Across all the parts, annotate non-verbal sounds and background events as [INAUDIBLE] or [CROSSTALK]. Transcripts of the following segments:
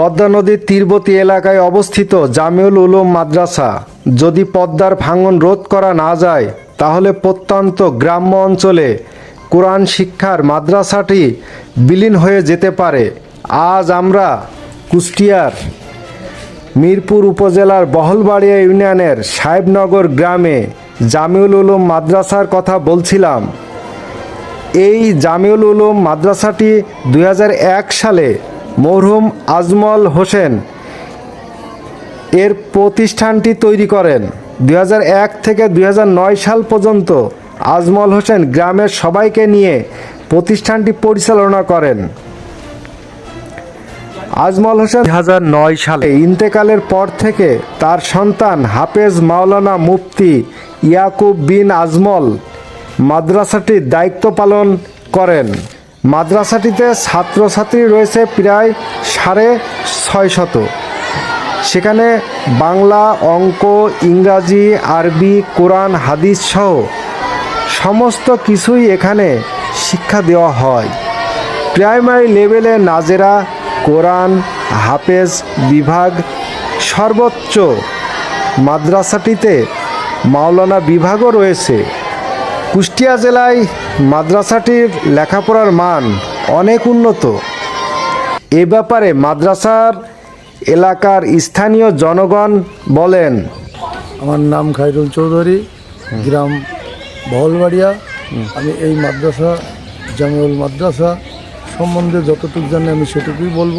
পদ্মা নদীর তীরবর্তী এলাকায় অবস্থিত জামিউল উলুম মাদ্রাসা। যদি পদ্মার ভাঙন রোধ করা না যায়, তাহলে প্রত্যন্ত গ্রাম্য অঞ্চলে কোরআন শিক্ষার মাদ্রাসাটি বিলীন হয়ে যেতে পারে। আজ আমরা কুষ্টিয়ার মিরপুর উপজেলার বহলবাড়িয়া ইউনিয়নের সাহেবনগর গ্রামে জামিউল উলুম মাদ্রাসার কথা বলছিলাম। এই জামিউল উলুম মাদ্রাসাটি দু হাজার এক সালে মরহুম আজমল হোসেন এর প্রতিষ্ঠানটি তৈরি করেন। দু হাজার এক থেকে দুই হাজার নয় সাল পর্যন্ত আজমল হোসেন গ্রামের সবাইকে নিয়ে প্রতিষ্ঠানটি পরিচালনা করেন। আজমল হোসেন দু হাজার নয় সালে ইন্তেকালের পর থেকে তার সন্তান হাফেজ মাওলানা মুফতি ইয়াকুব বিন আজমল মাদ্রাসাটির দায়িত্ব পালন করেন। মাদ্রাসাটিতে ছাত্রছাত্রী রয়েছে প্রায় সাড়ে ছয় শত সেখানে বাংলা, অঙ্ক, ইংরাজি, আরবি, কোরআন, হাদিস সহ সমস্ত কিছুই এখানে শিক্ষা দেওয়া হয়। প্রাইমারি লেভেলে নাজেরা, কোরআন, হাফেজ, বিভাগ, সর্বোচ্চ মাদ্রাসাটিতে মাওলানা বিভাগও রয়েছে। কুষ্টিয়া জেলায় মাদ্রাসাটির লেখাপড়ার মান অনেক উন্নত। এ ব্যাপারে মাদ্রাসার এলাকার স্থানীয় জনগণ বলেন, আমার নাম খাইরুল চৌধুরী, গ্রাম বহলবাড়িয়া। আমি এই মাদ্রাসা জামিউল মাদ্রাসা সম্বন্ধে যতটুকু জানি আমি সেটুকুই বলব।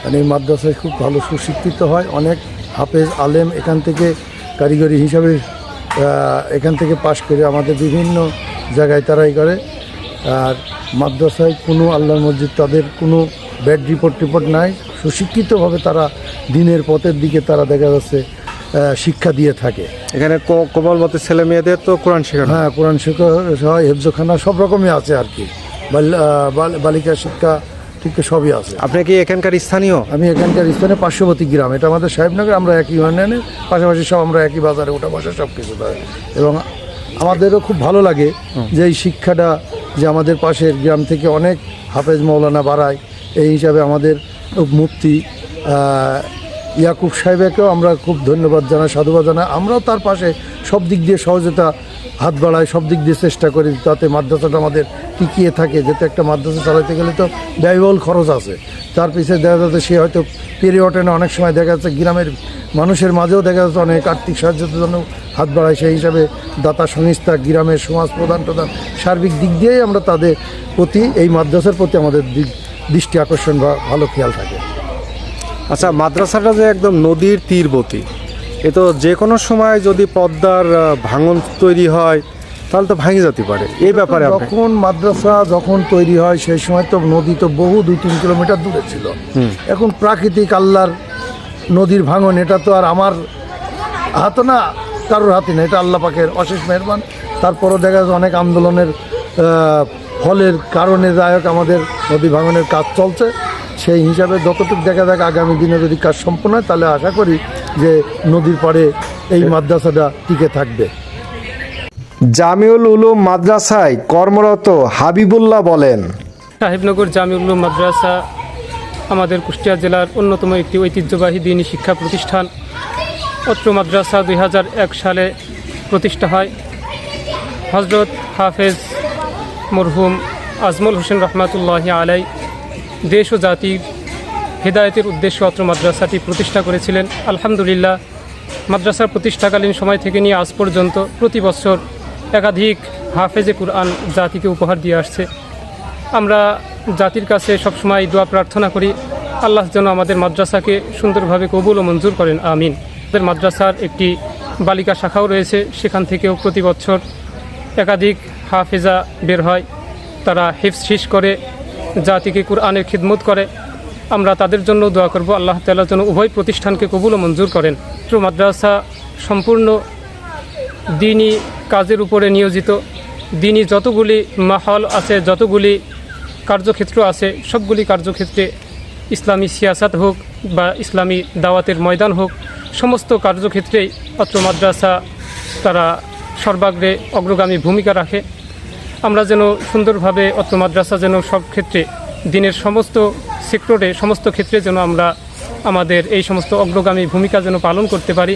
কারণ এই মাদ্রাসায় খুব ভালো সুশিক্ষিত হয়, অনেক হাফেজ আলেম এখান থেকে কারিগরি হিসাবে এখান থেকে পাশ করে আমাদের বিভিন্ন জায়গায় তারাই করে। আর মাদ্রাসায় কোনো আল্লাহ মসজিদ তাদের কোনো ব্যাড রিপোর্ট টিপোর্ট নাই। সুশিক্ষিতভাবে তারা দিনের পথের দিকে তারা দেখা যাচ্ছে শিক্ষা দিয়ে থাকে। এখানে কোমল মতে ছেলে মেয়েদের তো কোরআন শেখানো। হ্যাঁ কোরআন হয় হেফজখানা সব রকমই আছে আর কি। বাল- বালিকা শিক্ষা ঠিক সবই আছে। আপনি কি এখানকার স্থানীয়? আমি এখানকার স্থানে পার্শ্ববর্তী গ্রাম। এটা আমাদের সাহেবনগর আমরা একই ইউনিয়নে। পাশাপাশি সব আমরা একই বাজারে ওঠা বসা সব কিছু এবং আমাদেরও খুব ভালো লাগে যে এই শিক্ষাটা যে আমাদের পাশের গ্রাম থেকে অনেক হাফেজ মৌলানা বাড়ায়। এই হিসাবে আমাদের মুফতি আহ, ইয়াকুব সাহেবকেও আমরা খুব ধন্যবাদ জানাই সাধুবাদ জানাই। আমরাও তার পাশে সব দিক দিয়ে সহজতা হাত বাড়ায়, সব দিক দিয়ে চেষ্টা করি তাতে মাদ্রাসাটা আমাদের টিকিয়ে থাকে। যাতে একটা মাদ্রাসা চালাতে গেলে তো ব্যয়বহুল খরচ আছে। তার পিছিয়ে দেখা যাচ্ছে সে হয়তো পেরে ওঠে না, অনেক সময় দেখা যাচ্ছে গ্রামের মানুষের মাঝেও দেখা যাচ্ছে অনেক আর্থিক সাহায্যের জন্য হাত বাড়ায়। সেই হিসাবে দাতা, সংস্থা, গ্রামের সমাজ প্রধান প্রধান সার্বিক দিক দিয়েই আমরা তাদের প্রতি, এই মাদ্রাসার প্রতি আমাদের দৃষ্টি আকর্ষণ বা ভালো খেয়াল থাকে। আচ্ছা মাদ্রাসাটা যে একদম নদীর তীরবর্তী এ তো যে কোনো সময় যদি পদ্মার ভাঙন তৈরি হয় তাহলে তো ভাঙে যেতে পারে। এই ব্যাপারে যখন মাদ্রাসা যখন তৈরি হয় সেই সময় তো নদী তো বহু দুই তিন কিলোমিটার দূরে ছিল। এখন প্রাকৃতিক আল্লাহর নদীর ভাঙন এটা তো আর আমার হাতে না কারোর হাতে না। এটা আল্লাহ পাকের অশেষ মেহরবান। তারপরও দেখা যাচ্ছে অনেক আন্দোলনের ফলের কারণে দায়ক আমাদের নদী ভাঙনের কাজ চলছে। সেই হিসাবে যতটুকু দেখা যাক আগামী দিনে যদি কাজ সম্পূর্ণ হয় তাহলে আশা করি যে নদীর পাড়ে এই মাদ্রাসাটা টিকে থাকবে। জামিউল উলুম মাদ্রাসায় কর্মরত হাবিবুল্লাহ বলেন সাহেবনগর জামিউল মাদ্রাসা আমাদের কুষ্টিয়া জেলার অন্যতম একটি ঐতিহ্যবাহী দিনী শিক্ষা প্রতিষ্ঠান। অত্র মাদ্রাসা দুই হাজার এক সালে প্রতিষ্ঠা হয়। হজরত হাফেজ মরহুম আজমল হোসেন রহমাতুল্লাহ আলাই দেশ ও জাতির হেদায়তের উদ্দেশ্যে অত্র মাদ্রাসাটি প্রতিষ্ঠা করেছিলেন। আলহামদুলিল্লাহ, মাদ্রাসার প্রতিষ্ঠাকালীন সময় থেকে নিয়ে আজ পর্যন্ত প্রতি বছর একাধিক হাফেজে কুরআন জাতিকে উপহার দিয়ে আসছে। আমরা জাতির কাছে সবসময় দোয়া প্রার্থনা করি, আল্লাহ যেন আমাদের মাদ্রাসাকে সুন্দরভাবে কবুল ও মঞ্জুর করেন, আমিন। আমাদের মাদ্রাসার একটি বালিকা শাখাও রয়েছে, সেখান থেকেও প্রতি বছর একাধিক হাফেজা বের হয়। তারা হিফস শেষ করে, জাতিকে কুরআনের খিদমত করে আমরা তাদের জন্য দোয়া করব। আল্লাহ তাল্লাহ যেন উভয় প্রতিষ্ঠানকে কবুল ও মঞ্জুর করেন। মাদ্রাসা সম্পূর্ণ দিনই কাজের উপরে নিয়োজিত। দিনই যতগুলি মাহল আছে, যতগুলি কার্যক্ষেত্র আছে, সবগুলি কার্যক্ষেত্রে ইসলামী সিয়াসাত হোক বা ইসলামী দাওয়াতের ময়দান হোক, সমস্ত কার্যক্ষেত্রেই অত্র মাদ্রাসা তারা সর্বাগ্রে অগ্রগামী ভূমিকা রাখে। আমরা যেন সুন্দরভাবে অত্র মাদ্রাসা যেন সব ক্ষেত্রে দিনের সমস্ত সেক্টরে সমস্ত ক্ষেত্রে যেন আমরা আমাদের এই সমস্ত অগ্রগামী ভূমিকা যেন পালন করতে পারি।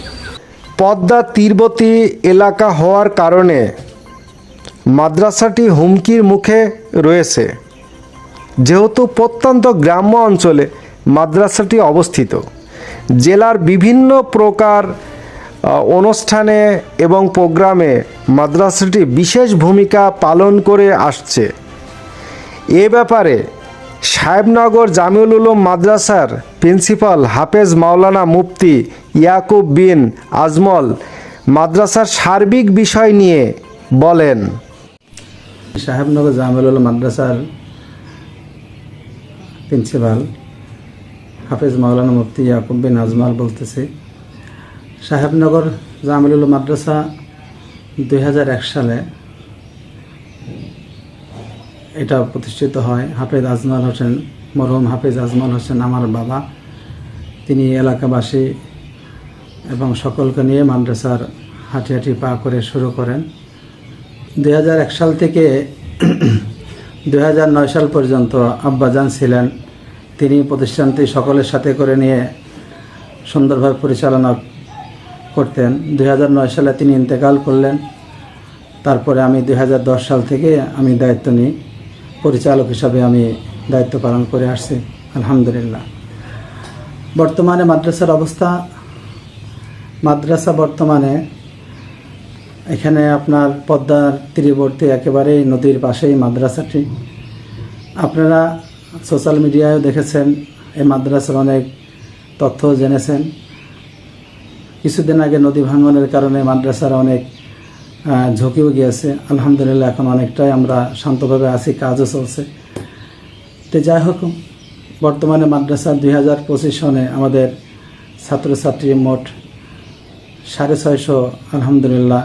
পদ্মা তীরবর্তী এলাকা হওয়ার কারণে মাদ্রাসাটি হুমকির মুখে রয়েছে। যেহেতু প্রত্যন্ত গ্রাম্য অঞ্চলে মাদ্রাসাটি অবস্থিত, জেলার বিভিন্ন প্রকার অনুষ্ঠানে এবং প্রোগ্রামে মাদ্রাসাটি বিশেষ ভূমিকা পালন করে আসছে। এ ব্যাপারে সাহেবনগর জামিউল উলুম মাদ্রাসার প্রিন্সিপাল হাফেজ মাওলানা মুফতি ইয়াকুব বিন আজমল মাদ্রাসার সার্বিক বিষয় নিয়ে বলেন। সাহেবনগর জামিলুল মাদ্রাসার প্রিন্সিপাল হাফেজ মাওলানা মুফতি ইয়াকুব বিন আজমাল বলতেছি, সাহেবনগর জামিলুল মাদ্রাসা দুই হাজার এক সালে এটা প্রতিষ্ঠিত হয়। হাফেজ আজমাল হোসেন, মরহুম হাফেজ আজমাল হোসেন আমার বাবা। তিনি এলাকাবাসী এবং সকলকে নিয়ে মাদ্রাসার হাঁটি হাঁটি পা করে শুরু করেন। দু হাজার এক সাল থেকে [CLEARS THROAT] দু হাজার নয় সাল পর্যন্ত আব্বাজান ছিলেন। তিনি প্রতিষ্ঠানটি সকলের সাথে করে নিয়ে সুন্দরভাবে পরিচালনা করতেন। দু হাজার নয় সালে তিনি ইন্তেকাল করলেন। তারপরে আমি দু হাজার দশ সাল থেকে আমি দায়িত্ব নিই। পরিচালক হিসাবে আমি দায়িত্ব পালন করে আসছি, আলহামদুলিল্লাহ। বর্তমানে মাদ্রাসার অবস্থা, মাদ্রাসা বর্তমানে এখানে আপনার পদ্মার তীরবর্তী একেবারেই নদীর পাশেই মাদ্রাসাটি। আপনারা সোশ্যাল মিডিয়ায় দেখেছেন, এই মাদ্রাসার অনেক তথ্য জেনেছেন। কিছুদিন আগে নদী ভাঙনের কারণে মাদ্রাসার অনেক ঝুঁকিও গিয়েছে। আলহামদুলিল্লাহ, এখন অনেকটাই আমরা শান্তভাবে আছি, কাজও চলছে। তো যাই হোক, বর্তমানে মাদ্রাসা দুই হাজার পঁচিশ সনে আমাদের ছাত্রছাত্রী মোট সাড়ে ছয়শো, আলহামদুলিল্লাহ,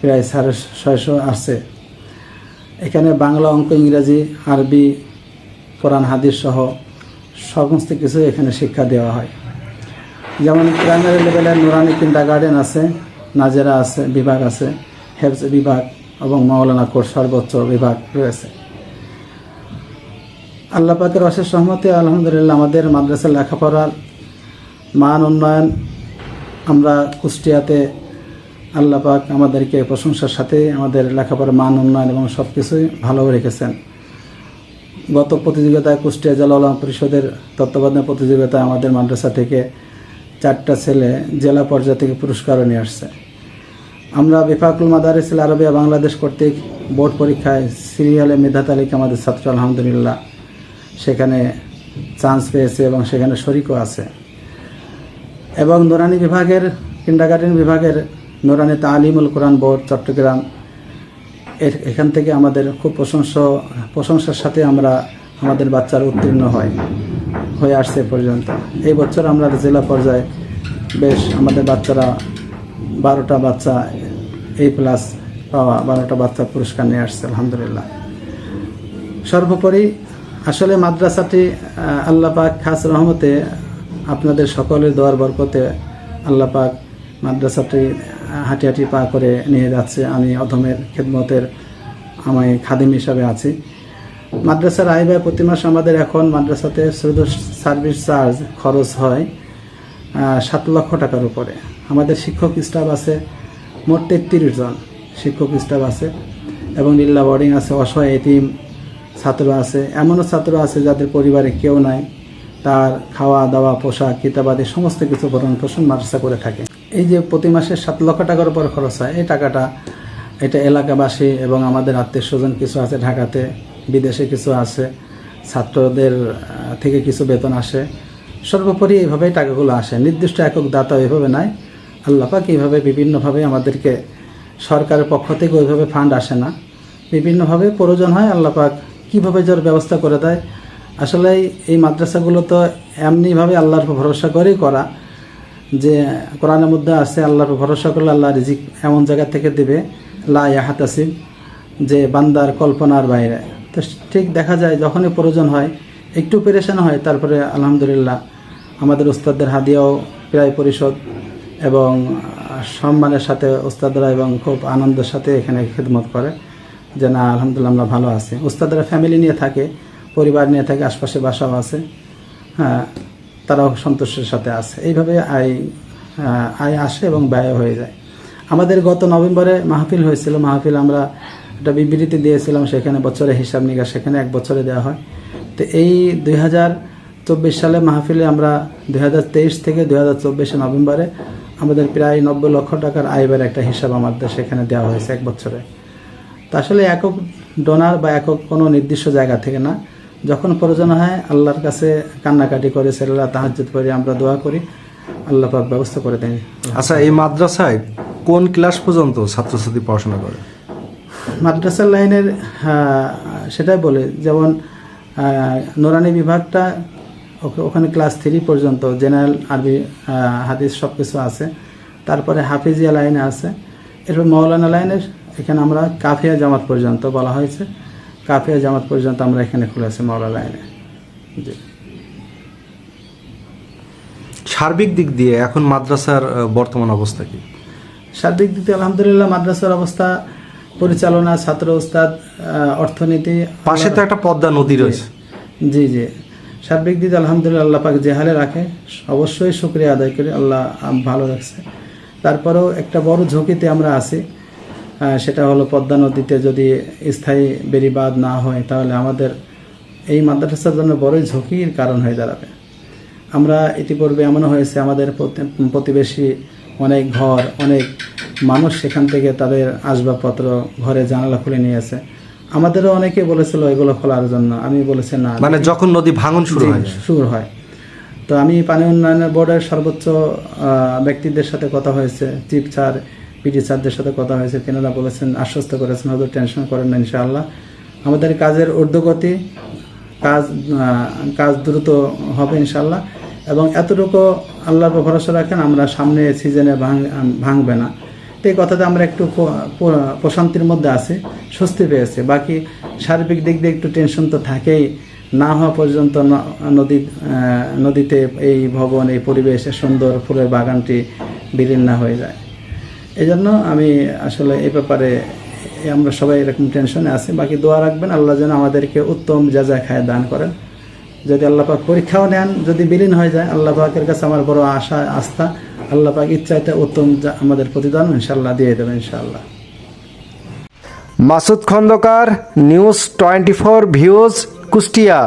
প্রায় সাড়ে ছয়শো আছে এখানে বাংলা অঙ্ক, ইংরাজি, আরবি, কোরআন, হাদিস সহ সমস্ত কিছু এখানে শিক্ষা দেওয়া হয়। যেমন প্রাইমারি লেভেলের নুরানি কিন্ডা গার্ডেন আছে, নাজেরা আছে, বিভাগ আছে। হেলথ বিভাগ এবং মাওলানা কোর্স সর্বোচ্চ বিভাগ রয়েছে। আল্লাহ পাকের অশেষ সহমতে আলহামদুলিল্লাহ আমাদের মাদ্রাসার লেখাপড়ার মান উন্নয়ন আমরা কুষ্টিয়াতে আল্লাহ পাক আমাদেরকে প্রশংসার সাথে আমাদের লেখাপড়ার মান উন্নয়ন এবং সব কিছুই ভালো রেখেছেন। গত প্রতিযোগিতায় কুষ্টিয়া জেলা ওলামা পরিষদের তত্ত্বাবধানে প্রতিযোগিতায় আমাদের মাদ্রাসা থেকে চারটা ছেলে জেলা পর্যায় থেকে পুরস্কারও নিয়ে আসছে। আমরা বিফাকুল মাদারিসিল আরবিয়া বাংলাদেশ কর্তৃক বোর্ড পরীক্ষায় সিরিয়ালে মেধা তালিকা আমাদের ছাত্র, আলহামদুলিল্লাহ। সেখানে চান্স পেয়েছে এবং সেখানে শরিকও আছে। এবং নোরানি বিভাগের, কিন্ডারগার্টেন বিভাগের নোরানি তালিমুল কোরআন বোর্ড, চট্টগ্রাম এখান থেকে আমাদের খুব প্রশংসা, প্রশংসার সাথে আমরা আমাদের বাচ্চারা উত্তীর্ণ হয়, হয়ে আসছে পর্যন্ত। এই বছর আমরা জেলা পর্যায়ে বেশ আমাদের বাচ্চারা বারোটা বাচ্চা এই প্লাস পাওয়া বারোটা বাচ্চা পুরস্কার নিয়ে আসছে আলহামদুলিল্লাহ। সর্বোপরি আসলে মাদ্রাসাটি আহ, আল্লাহ পাক খাস রহমতে আপনাদের সকলের দোয়ার বরকতে আল্লাহ পাক মাদ্রাসাটি আহ, হাঁটি হাঁটি পা করে নিয়ে যাচ্ছে। আমি অধমের খেদমতের আমি খাদিম হিসাবে আছি। মাদ্রাসার আয় ব্যয় প্রতি মাসে আমাদের এখন মাদ্রাসাতে শুধু সার্ভিস চার্জ খরচ হয় সাত লক্ষ টাকার উপরে। আমাদের শিক্ষক স্টাফ আছে মোট তেত্রিশ জন শিক্ষক স্টাফ আছে এবং নীল্লা বোর্ডিং আছে, অসহায় এটিম ছাত্র আছে। এমনও ছাত্র আছে যাদের পরিবারে কেউ নাই। তার খাওয়া, দাওয়া, পোশাক কিতাবাদি সমস্ত কিছু ভরণ পোষণ মাদ্রাসা করে থাকে। এই যে প্রতি মাসে সাত লক্ষ টাকার উপর খরচ হয়, এই টাকাটা এটা এলাকাবাসী এবং আমাদের আত্মীয় স্বজন কিছু আছে, ঢাকাতে বিদেশে কিছু আছে, ছাত্রদের থেকে কিছু বেতন আসে। সর্বোপরি এইভাবেই টাকাগুলো আসে। নির্দিষ্ট একক দাতা এভাবে নাই। আল্লাপাক এইভাবে বিভিন্নভাবে আমাদেরকে সরকারের পক্ষ থেকে ওইভাবে ফান্ড আসে না। বিভিন্নভাবে প্রয়োজন হয় আল্লাপাক কীভাবে যার ব্যবস্থা করে দেয়। আসলে এই মাদ্রাসাগুলো তো এমনিভাবে আল্লাহর ভরসা করেই করা। যে কোরআনের মধ্যে আছে, আল্লাহর ভরসা করলে আল্লাহ রিজিক এমন জায়গা থেকে দেবে, লা ইয়াহাতাসিব যে বান্দার কল্পনার বাইরে। তো ঠিক দেখা যায় যখনই প্রয়োজন হয়, একটু পেরেশান হয়, তারপরে আলহামদুলিল্লাহ আমাদের উস্তাদদের হাদিয়াও প্রায় পরিশোধ। এবং সম্মানের সাথে উস্তাদরা এবং খুব আনন্দের সাথে এখানে খেদমত করে যে, না, আলহামদুলিল্লাহ, আমরা ভালো আছি। উস্তাদরা ফ্যামিলি নিয়ে থাকে, পরিবার নিয়ে থাকে, আশপাশে বাসাও আছে। হ্যাঁ তারাও সন্তোষের সাথে আছে। এইভাবে আয় আয় আসে এবং ব্যয় হয়ে যায়। আমাদের গত নভেম্বরে মাহফিল হয়েছিল। মাহফিল আমরা একটা বিবৃতি দিয়েছিলাম, সেখানে বছরে হিসাব নিকাশ, সেখানে এক বছরে দেওয়া হয়। তো এই দুই হাজার চব্বিশ সালে মাহফিলে আমরা দুই হাজার তেইশ থেকে দুই নভেম্বরে আমাদের প্রায় নব্বই লক্ষ টাকার আয়বের একটা হিসাব আমাদের সেখানে দেওয়া হয়েছে এক বছরে। তা আসলে একক ডোনার বা একক কোনো নির্দিষ্ট জায়গা থেকে না। যখন প্রয়োজন হয় আল্লাহর কাছে কান্নাকাটি করে ছেলেরা তাহাজ্জুদ করে আমরা দোয়া করি। আল্লাহ পাক ব্যবস্থা করে দেন। আচ্ছা এই মাদ্রাসায় কোন ক্লাস পর্যন্ত ছাত্রছাত্রী পড়াশোনা করে? মাদ্রাসা লাইনের সেটাই বলে যেমন নোরানি বিভাগটা ওখ- ওখানে ক্লাস থ্রি পর্যন্ত জেনারেল আরবি হাদিস সব কিছু আছে। তারপরে হাফিজিয়া লাইনে আছে। এরপর মৌলানা লাইনের এখানে আমরা কাফিয়া জামাত পর্যন্ত বলা হয়েছে। কাফিয়া জামাত পর্যন্ত আমরা এখানে খুলেছি মৌলা লাইনে। জি। সার্বিক দিক দিয়ে এখন মাদ্রাসার বর্তমান অবস্থা কি? সার্বিক দিক দিয়ে আলহামদুলিল্লাহ মাদ্রাসার অবস্থা পরিচালনা ছাত্র উস্তাদ অর্থনীতি পাশে তো একটা পদ্মা নদী রয়েছে। জি জি। সার্বিক দিকে আলহামদুলিল্লাহ আল্লাহ পাক যে হালে রাখে, অবশ্যই শুক্রিয়া আদায় করি, আল্লাহ ভালো রাখছে। তারপরেও একটা বড় ঝুঁকিতে আমরা আছি সেটা হলো পদ্মা নদীতে যদি স্থায়ী বেড়িবাদ না হয়, তাহলে আমাদের এই মাদ্রাসার জন্য বড়ই ঝুঁকির কারণ হয়ে দাঁড়াবে। আমরা ইতিপূর্বে এমন হয়েছে, আমাদের প্রতি- প্রতিবেশী অনেক ঘর, অনেক মানুষ সেখান থেকে তাদের আসবাবপত্র ঘরে জানালা খুলে নিয়েছে আমাদেরও অনেকে বলেছিল এগুলো খোলার জন্য। আমি বলেছি না মানে যখন নদী ভাঙন শুরু হয়। শুরু হয়। তো আমি পানি উন্নয়নের বোর্ডের সর্বোচ্চ ব্যক্তিদের সাথে কথা হয়েছে চিফ স্যার পিডি স্যারদের সাথে কথা হয়েছে। তেনারা বলেছেন আশ্বস্ত করেছেন হয়তো টেনশন করেন না ইনশাআল্লাহ। আমাদের কাজের ঊর্ধ্বগতি কাজ কাজ দ্রুত হবে ইনশাআল্লাহ। এবং এতটুকু আল্লাহর ভরসা রাখেন আমরা সামনে সিজনে ভাঙ ভাঙবে না। এই কথাতে আমরা একটু প্রশান্তির মধ্যে আছি, স্বস্তি পেয়েছি। বাকি সার্বিক দিক দিয়ে একটু টেনশন তো থাকেই। না হওয়া পর্যন্ত নদী নদীতে এই ভবন, এই পরিবেশ সুন্দর ফুলের বাগানটি বিলীন না হয়ে যায়। এই জন্য আমি আসলে এই ব্যাপারে আমরা সবাই এরকম টেনশনে আছি। বাকি দোয়া রাখবেন, আল্লাহ যেন আমাদেরকে উত্তম যা যা খায় দান করেন। যদি আল্লাহ পাক পরীক্ষাও নেন, যদি বিলীন হয়ে যায়, আল্লাহ পাকের কাছে আমার বড় আশা, আস্থা, আল্লাহ পাক ইচ্ছাইতে উত্তম আমাদের প্রতিদান ইনশাল্লাহ দিয়ে দেবেন ইনশাল্লাহ Masud Khandakar, news twenty four views Kushtia.